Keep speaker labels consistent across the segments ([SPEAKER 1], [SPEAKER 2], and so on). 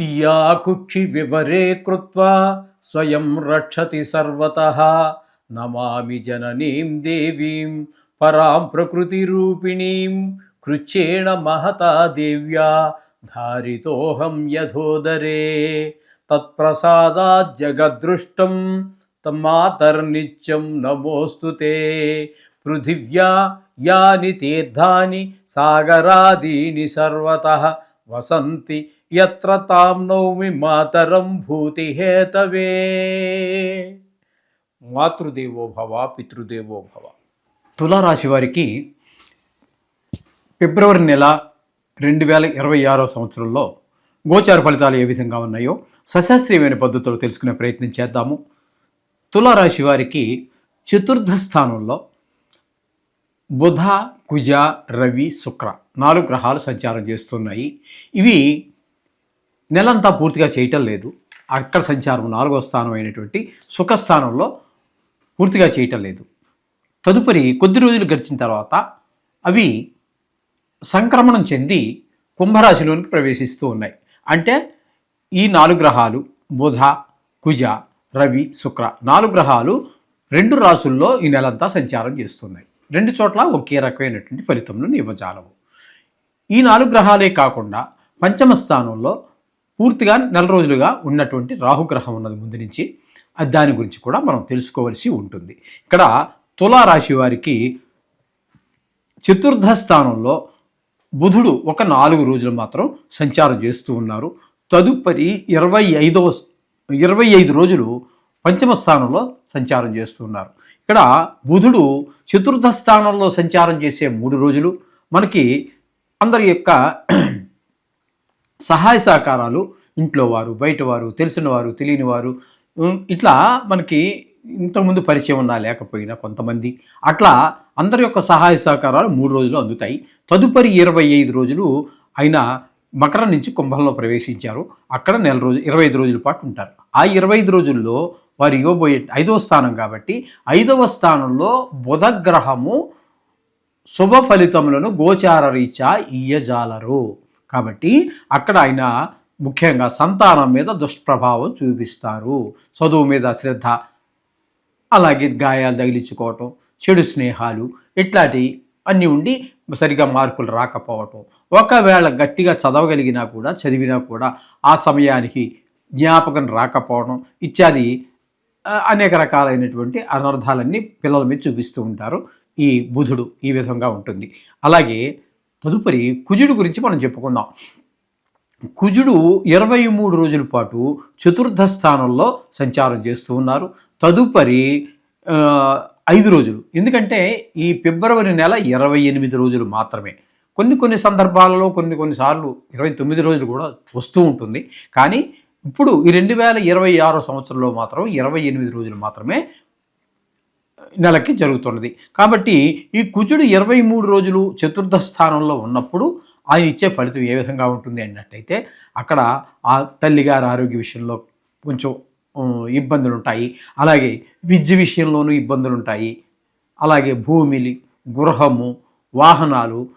[SPEAKER 1] या कुक्षि विवरे कृत्वा स्वयं रक्षति सर्वतः नमामि जननीं देवीं परां प्रकृतिरूपिणीं कृच्छेण महता देव्या धारितोऽहं यथोदरे तत्प्रसादात् जगद्दृष्टं तमातर्नित्यं नमोऽस्तु ते पृथिव्या यानि तीर्थानि सागरादीनि सर्वतः వసంతి ఎత్ర తాం నౌమి మాతరం భూతిహేతవే మాతృదేవో భవ పితృదేవో భవ తులారాశి వారికి ఫిబ్రవరి నెల రెండు వేల ఇరవై ఆరో సంవత్సరంలో గోచార ఫలితాలు ఏ విధంగా ఉన్నాయో సశాస్త్రీయమైన పద్ధతులు తెలుసుకునే ప్రయత్నం చేద్దాము. తులారాశి వారికి చతుర్థ స్థానంలో బుధ కుజ రవి శుక్ర నాలుగు గ్రహాలు సంచారం చేస్తున్నాయి. ఇవి నెలంతా పూర్తిగా చేయటం లేదు. అక్కడ సంచారం నాలుగో స్థానం అయినటువంటి సుఖస్థానంలో పూర్తిగా చేయటం లేదు. తదుపరి కొద్ది రోజులు గడిచిన తర్వాత అవి సంక్రమణం చెంది కుంభరాశిలోనికి ప్రవేశిస్తూ ఉన్నాయి. అంటే ఈ నాలుగు గ్రహాలు బుధ కుజ రవి శుక్ర నాలుగు గ్రహాలు రెండు రాసుల్లో ఈ నెలంతా సంచారం చేస్తున్నాయి. రెండు చోట్ల ఒకే రకమైనటువంటి ఫలితంను ఇవ్వజాలవు ఈ నాలుగు గ్రహాలే కాకుండా పంచమ స్థానంలో పూర్తిగా నెల రోజులుగా ఉన్నటువంటి రాహుగ్రహం ఉన్నది ముందు నుంచి. అది దాని గురించి కూడా మనం తెలుసుకోవలసి ఉంటుంది. ఇక్కడ తులారాశి వారికి చతుర్థ స్థానంలో బుధుడు ఒక నాలుగు రోజులు మాత్రం సంచారం చేస్తూ ఉన్నారు. తదుపరి ఇరవై ఐదవ ఇరవై ఐదు రోజులు పంచమ స్థానంలో సంచారం చేస్తున్నారు ఇక్కడ బుధుడు చతుర్థ స్థానంలో సంచారం చేసే మూడు రోజులు. మనకి అందరి యొక్క సహాయ సహకారాలు ఇంట్లో వారు బయట వారు తెలిసిన వారు తెలియని వారు ఇట్లా మనకి ఇంతకుముందు పరిచయం ఉన్నా లేకపోయినా కొంతమంది అట్లా అందరి యొక్క సహాయ సహకారాలు మూడు రోజులు అందుతాయి. తదుపరి ఇరవై ఐదు రోజులు ఆయన మకరం నుంచి కుంభంలో ప్రవేశించారు. అక్కడ నెల రోజు ఇరవై ఐదు రోజుల పాటు ఉంటారు. ఆ ఇరవై ఐదు రోజుల్లో వారు ఇవ్వబోయే ఐదవ స్థానం కాబట్టి ఐదవ స్థానంలో బుధగ్రహము శుభ ఫలితములను గోచార రీత్యా ఇయ్యజాలరు. కాబట్టి అక్కడ ఆయన ముఖ్యంగా సంతానం మీద దుష్ప్రభావం చూపిస్తారు. చదువు మీద శ్రద్ధ అలాగే గాయాలు తగిలించుకోవటం చెడు స్నేహాలు ఇట్లాంటి అన్నీ ఉండి సరిగా మార్కులు రాకపోవటం. ఒకవేళ గట్టిగా చదవగలిగినా కూడా చదివినా కూడా ఆ సమయానికి జ్ఞాపకం రాకపోవడం ఇత్యాది అనేక రకాలైనటువంటి అనర్థాలన్నీ పిల్లల మీద చూపిస్తూ ఉంటారు. ఈ బుధుడు ఈ విధంగా ఉంటుంది. అలాగే తదుపరి కుజుడు గురించి మనం చెప్పుకుందాం. కుజుడు ఇరవై మూడు రోజుల పాటు చతుర్థ స్థానంలో సంచారం చేస్తూ ఉన్నారు. తదుపరి ఐదు రోజులు. ఎందుకంటే ఈ ఫిబ్రవరి నెల ఇరవై ఎనిమిది రోజులు మాత్రమే. కొన్ని కొన్ని సందర్భాలలో కొన్ని కొన్నిసార్లు ఇరవై తొమ్మిది రోజులు కూడా వస్తూ ఉంటుంది. కానీ ఇప్పుడు ఈ రెండు వేల ఇరవై ఆరో సంవత్సరంలో మాత్రం ఇరవై ఎనిమిది రోజులు మాత్రమే నెలకి జరుగుతున్నది. కాబట్టి ఈ కుజుడు ఇరవై మూడు రోజులు చతుర్థ స్థానంలో ఉన్నప్పుడు ఆయన ఇచ్చే ఫలితం ఏ విధంగా ఉంటుంది అన్నట్టయితే అక్కడ ఆ తల్లిగారి ఆరోగ్య విషయంలో కొంచెం ఇబ్బందులు ఉంటాయి అలాగే విద్య విషయంలోనూ ఇబ్బందులు ఉంటాయి అలాగే భూమిలి గృహము వాహనాలు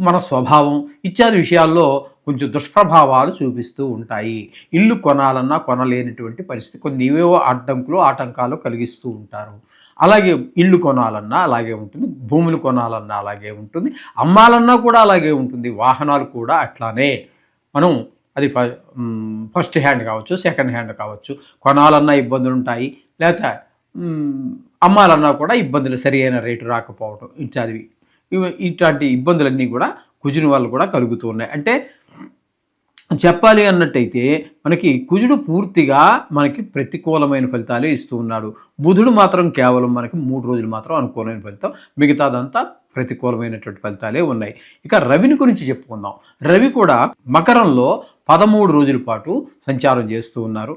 [SPEAKER 1] మన స్వభావం ఇత్యాది విషయాల్లో కొంచెం దుష్ప్రభావాలు చూపిస్తూ ఉంటాయి. ఇల్లు కొనాలన్నా కొనలేనటువంటి పరిస్థితి కొన్ని ఏవేవో అడ్డంకులు ఆటంకాలు కలిగిస్తూ ఉంటారు. అలాగే ఇల్లు కొనాలన్నా అలాగే ఉంటుంది భూములు కొనాలన్నా అలాగే ఉంటుంది అమ్మాలన్నా కూడా అలాగే ఉంటుంది వాహనాలు కూడా అట్లానే. మనం అది ఫ- ఫస్ట్ హ్యాండ్ కావచ్చు సెకండ్ హ్యాండ్ కావచ్చు కొనాలన్నా ఇబ్బందులు ఉంటాయి లేకపోతే అమ్మాలన్నా కూడా ఇబ్బందులు సరి అయిన రేటు రాకపోవడం ఇట్లాంటివి. ఇవి- ఇట్లాంటి ఇబ్బందులన్నీ కూడా కుజుని వాళ్ళు కూడా కలుగుతూ ఉన్నాయి. అంటే చెప్పాలి అన్నట్టయితే మనకి కుజుడు పూర్తిగా మనకి ప్రతికూలమైన ఫలితాలే ఇస్తూ ఉన్నాడు. బుధుడు మాత్రం కేవలం మనకి మూడు రోజులు మాత్రం అనుకూలమైన ఫలితం మిగతాదంతా ప్రతికూలమైనటువంటి ఫలితాలే ఉన్నాయి. ఇక రవిని గురించి చెప్పుకుందాం. రవి కూడా మకరంలో పదమూడు రోజుల పాటు సంచారం చేస్తూ ఉన్నారు.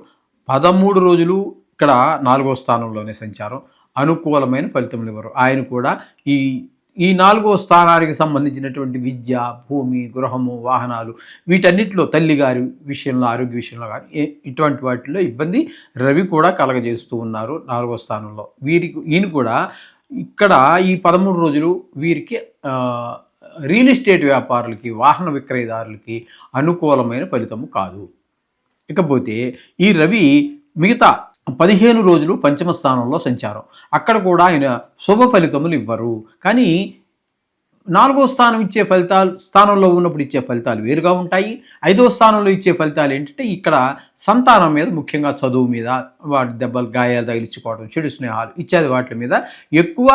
[SPEAKER 1] పదమూడు రోజులు ఇక్కడ నాలుగో స్థానంలోనే సంచారం. అనుకూలమైన ఫలితములు ఇవ్వరు ఆయన కూడా ఈ ఈ నాలుగో స్థానానికి సంబంధించినటువంటి విద్య భూమి గృహము వాహనాలు వీటన్నిటిలో తల్లిగారి విషయంలో ఆరోగ్య విషయంలో కానీ ఇటువంటి వాటిలో ఇబ్బంది రవి కూడా కలగజేస్తూ ఉన్నారు నాలుగో స్థానంలో. వీరికి ఈయన కూడా ఇక్కడ ఈ పదమూడు రోజులు వీరికి రియల్ ఎస్టేట్ వ్యాపారులకి వాహన విక్రయదారులకి అనుకూలమైన ఫలితము కాదు. ఇకపోతే ఈ రవి మిగతా పదిహేను రోజులు పంచమ స్థానంలో సంచారం. అక్కడ కూడా ఆయన శుభ ఫలితములు ఇవ్వరు. కానీ నాలుగో స్థానం ఇచ్చే ఫలితాలు స్థానంలో ఉన్నప్పుడు ఇచ్చే ఫలితాలు వేరుగా ఉంటాయి. ఐదో స్థానంలో ఇచ్చే ఫలితాలు ఏంటంటే ఇక్కడ సంతానం మీద ముఖ్యంగా చదువు మీద వాటి దెబ్బలు గాయాలు తగిలించుకోవడం చెడు స్నేహాలు ఇత్యాది వాటి మీద ఎక్కువ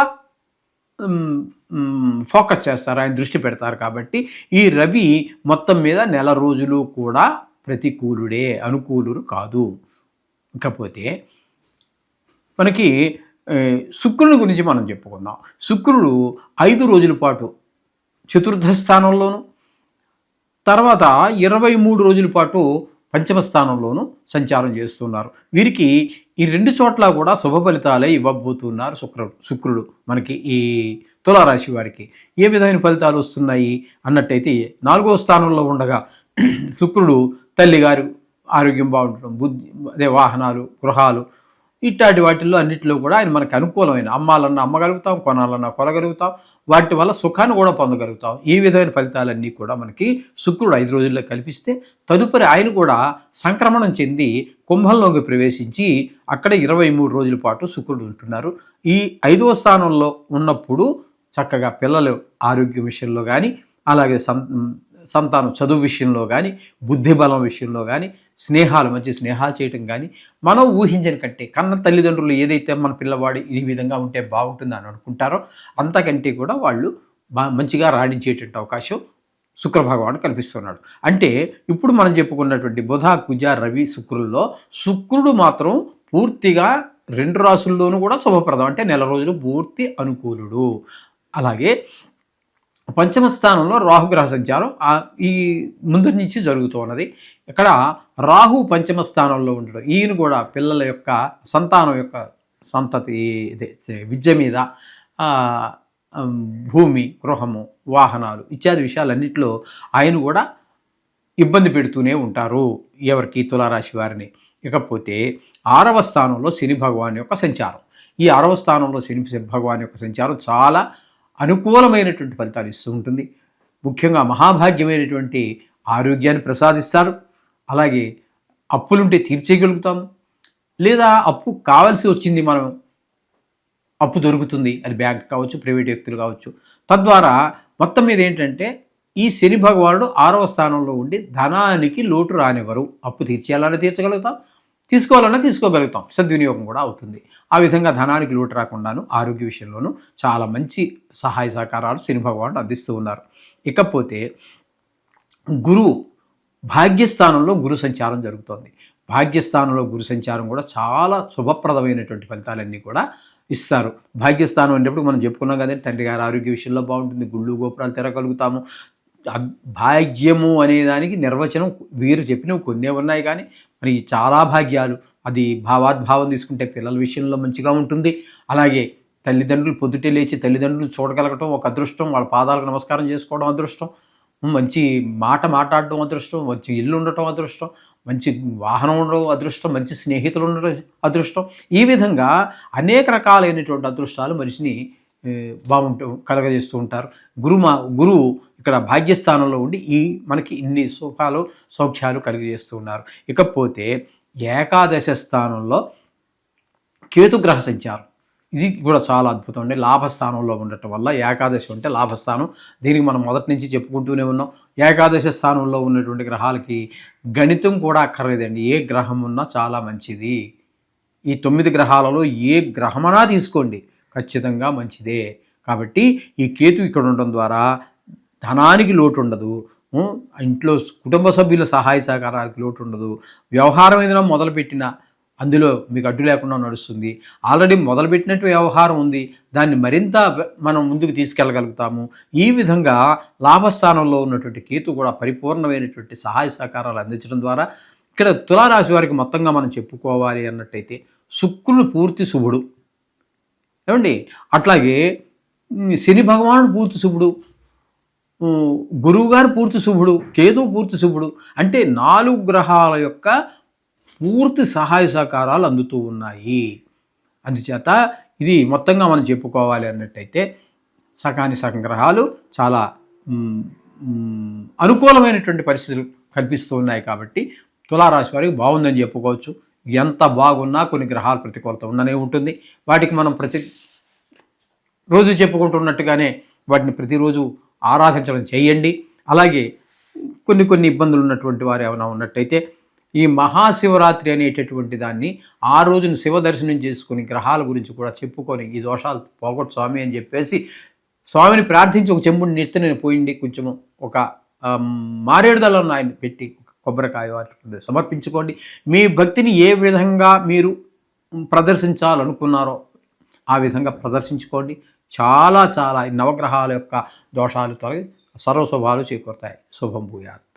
[SPEAKER 1] ఫోకస్ చేస్తారు. ఆయన దృష్టి పెడతారు కాబట్టి ఈ రవి మొత్తం మీద నెల రోజులు కూడా ప్రతికూలుడే అనుకూలుడు కాదు. ఇకపోతే మనకి శుక్రుని గురించి మనం చెప్పుకుందాం. శుక్రుడు ఐదు రోజుల పాటు చతుర్థ స్థానంలోను తర్వాత ఇరవై మూడు రోజుల పాటు పంచమ స్థానంలోను సంచారం చేస్తున్నారు. వీరికి ఈ రెండు చోట్ల కూడా శుభ ఫలితాలే ఇవ్వబోతున్నారు శుక్రుడు శుక్రుడు మనకి ఈ తులారాశి వారికి. ఏ విధమైన ఫలితాలు వస్తున్నాయి అన్నట్టయితే నాలుగో స్థానంలో ఉండగా శుక్రుడు తల్లిగారు ఆరోగ్యం బాగుండటం బుద్ధి అదే వాహనాలు గృహాలు ఇట్లాంటి వాటిల్లో అన్నింటిలో కూడా ఆయన మనకు అనుకూలమైన అమ్మాలన్నా అమ్మగలుగుతాం కొనాలన్నా కొనగలుగుతాం వాటి వల్ల సుఖాన్ని కూడా పొందగలుగుతాం. ఈ విధమైన ఫలితాలన్నీ కూడా మనకి శుక్రుడు ఐదు రోజుల్లో కల్పిస్తే తదుపరి ఆయన కూడా సంక్రమణం చెంది కుంభంలోకి ప్రవేశించి అక్కడ ఇరవై మూడు రోజుల పాటు శుక్రుడు ఉంటున్నారు. ఈ ఐదవ స్థానంలో ఉన్నప్పుడు చక్కగా పిల్లలు ఆరోగ్య విషయంలో కానీ అలాగే సం సంతానం చదువు విషయంలో కానీ బుద్ధి బలం విషయంలో కానీ స్నేహాలు మంచి స్నేహాలు చేయటం కానీ మనం ఊహించని కంటే కన్న తల్లిదండ్రులు ఏదైతే మన పిల్లవాడు ఈ విధంగా ఉంటే బాగుంటుంది అని అనుకుంటారో అంతకంటే కూడా వాళ్ళు మంచిగా రాణించేటువంటి అవకాశం శుక్ర భగవానుడు కల్పిస్తున్నాడు. అంటే ఇప్పుడు మనం చెప్పుకున్నటువంటి బుధ కుజ రవి శుక్రుల్లో శుక్రుడు మాత్రం పూర్తిగా రెండు రాసుల్లోనూ కూడా శుభప్రదం. అంటే నెల రోజులు పూర్తి అనుకూలుడు. అలాగే పంచమ స్థానంలో రాహుగ్రహ సంచారం ఈ ముందు నుంచి జరుగుతూ ఉన్నది. ఇక్కడ రాహు పంచమ స్థానంలో ఉండడం ఈయన కూడా పిల్లల యొక్క సంతానం యొక్క సంతతి ఇదే విద్య మీద భూమి గృహము వాహనాలు ఇత్యాది విషయాలన్నింటిలో ఆయన కూడా ఇబ్బంది పెడుతూనే ఉంటారు ఎవరికి? తులారాశి వారిని. ఇకపోతే ఆరవ స్థానంలో శని భగవాన్ యొక్క సంచారం. ఈ ఆరవ స్థానంలో శని భగవాన్ యొక్క సంచారం చాలా అనుకూలమైనటువంటి ఫలితాలు ఇస్తూ ఉంటుంది. ముఖ్యంగా మహాభాగ్యమైనటువంటి ఆరోగ్యాన్ని ప్రసాదిస్తారు. అలాగే అప్పులుంటే తీర్చేయగలుగుతాము లేదా అప్పు కావాల్సి వచ్చింది మనం అప్పు దొరుకుతుంది. అది బ్యాంక్ కావచ్చు ప్రైవేట్ వ్యక్తులు కావచ్చు. తద్వారా మొత్తం మీద ఏంటంటే ఈ శని భగవానుడు ఆరవ స్థానంలో ఉండి ధనానికి లోటు రానివ్వరు. అప్పు తీర్చేయాలని తీర్చగలుగుతాం. తీసుకోవాలన్నా తీసుకోగలుగుతాం. సద్వినియోగం కూడా అవుతుంది. ఆ విధంగా ధనానికి లోటు రాకుండాను ఆరోగ్య విషయంలోనూ చాలా మంచి సహాయ సహకారాలు శని భగవానుడు అందిస్తూ ఉన్నారు. ఇకపోతే గురువు భాగ్యస్థానంలో గురు సంచారం జరుగుతోంది. భాగ్యస్థానంలో గురు సంచారం కూడా చాలా శుభప్రదమైనటువంటి ఫలితాలన్నీ కూడా ఇస్తారు. భాగ్యస్థానం అనేటప్పుడు మనం చెప్పుకున్నాం కదండి తండ్రి గారి ఆరోగ్య విషయంలో బాగుంటుంది గుళ్ళు గోపురాలు తిరగలుగుతాము. భాగ్యము అనే దానికి నిర్వచనం వీరు చెప్పినవి కొన్నే ఉన్నాయి కానీ మరి చాలా భాగ్యాలు అది భావాద్భావం తీసుకుంటే పిల్లల విషయంలో మంచిగా ఉంటుంది. అలాగే తల్లిదండ్రులు పొద్దుటే లేచి తల్లిదండ్రులు చూడగలగటం ఒక అదృష్టం వాళ్ళ పాదాలకు నమస్కారం చేసుకోవడం అదృష్టం మంచి మాట మాట్లాడడం అదృష్టం మంచి ఇల్లు ఉండటం అదృష్టం మంచి వాహనం ఉండడం అదృష్టం మంచి స్నేహితులు ఉండడం అదృష్టం. ఈ విధంగా అనేక రకాలైనటువంటి అదృష్టాలు మనిషిని బాగుంటు కలగజేస్తూ ఉంటారు. గురు మా గురువు ఇక్కడ భాగ్యస్థానంలో ఉండి ఈ మనకి ఇన్ని సుఖాలు సౌఖ్యాలు కలిగజేస్తూ ఉన్నారు. ఇకపోతే ఏకాదశ స్థానంలో కేతుగ్రహ సంచారం. ఇది కూడా చాలా అద్భుతం అండి. లాభస్థానంలో ఉండటం వల్ల ఏకాదశి అంటే లాభస్థానం. దీనికి మనం మొదటి నుంచి చెప్పుకుంటూనే ఉన్నాం. ఏకాదశ స్థానంలో ఉన్నటువంటి గ్రహాలకి గణితం కూడా అక్కర్లేదండి. ఏ గ్రహం ఉన్నా చాలా మంచిది. ఈ తొమ్మిది గ్రహాలలో ఏ గ్రహమనా తీసుకోండి. ఖచ్చితంగా మంచిదే. కాబట్టి ఈ కేతు ఇక్కడ ఉండడం ద్వారా ధనానికి లోటు ఉండదు ఇంట్లో కుటుంబ సభ్యుల సహాయ సహకారాలకి లోటు ఉండదు వ్యవహారం ఏదైనా మొదలుపెట్టిన అందులో మీకు అడ్డు లేకుండా నడుస్తుంది. ఆల్రెడీ మొదలుపెట్టినట్టు వ్యవహారం ఉంది. దాన్ని మరింత మనం ముందుకు తీసుకెళ్ళగలుగుతాము. ఈ విధంగా లాభస్థానంలో ఉన్నటువంటి కేతు కూడా పరిపూర్ణమైనటువంటి సహాయ సహకారాలు అందించడం ద్వారా ఇక్కడ తులారాశి వారికి మొత్తంగా మనం చెప్పుకోవాలి అన్నట్టయితే శుక్రుడు పూర్తి శుభుడు. ఏమండి? అట్లాగే శని భగవానుడు పూర్తి శుభుడు గురువుగారు పూర్తి శుభుడు కేతు పూర్తి శుభుడు అంటే నాలుగు గ్రహాల యొక్క పూర్తి సహాయ సహకారాలు అందుతూ ఉన్నాయి. అందుచేత ఇది మొత్తంగా మనం చెప్పుకోవాలి అన్నట్టయితే సకాని సగం గ్రహాలు చాలా అనుకూలమైనటువంటి పరిస్థితులు కల్పిస్తూ ఉన్నాయి కాబట్టి తులారాశి వారికి బాగుందని చెప్పుకోవచ్చు. ఎంత బాగున్నా కొన్ని గ్రహాల ప్రతికూలత ఉండనే ఉంటుంది. వాటికి మనం ప్రతి రోజు చెప్పుకుంటున్నట్టుగానే వాటిని ప్రతిరోజు ఆరాధించడం చేయండి. అలాగే కొన్ని కొన్ని ఇబ్బందులు ఉన్నటువంటి వారు ఏమైనా ఉన్నట్టయితే ఈ మహాశివరాత్రి అనేటటువంటి దాన్ని ఆ రోజున శివ దర్శనం చేసుకుని గ్రహాల గురించి కూడా చెప్పుకొని ఈ దోషాలు పోగొట్టు స్వామి అని చెప్పేసి స్వామిని ప్రార్థించి ఒక చెంబుని నెత్తిన పోయింది. కొంచెము ఒక మారేడుదలను ఆయన పెట్టి కొబ్బరికాయ అటువంటి సమర్పించుకోండి. మీ భక్తిని ఏ విధంగా మీరు ప్రదర్శించాలనుకున్నారో ఆ విధంగా ప్రదర్శించుకోండి. చాలా చాలా ఈ నవగ్రహాల యొక్క దోషాలు తొలగి సర్వశుభాలు చేకూరుతాయి. శుభం భూయాత్.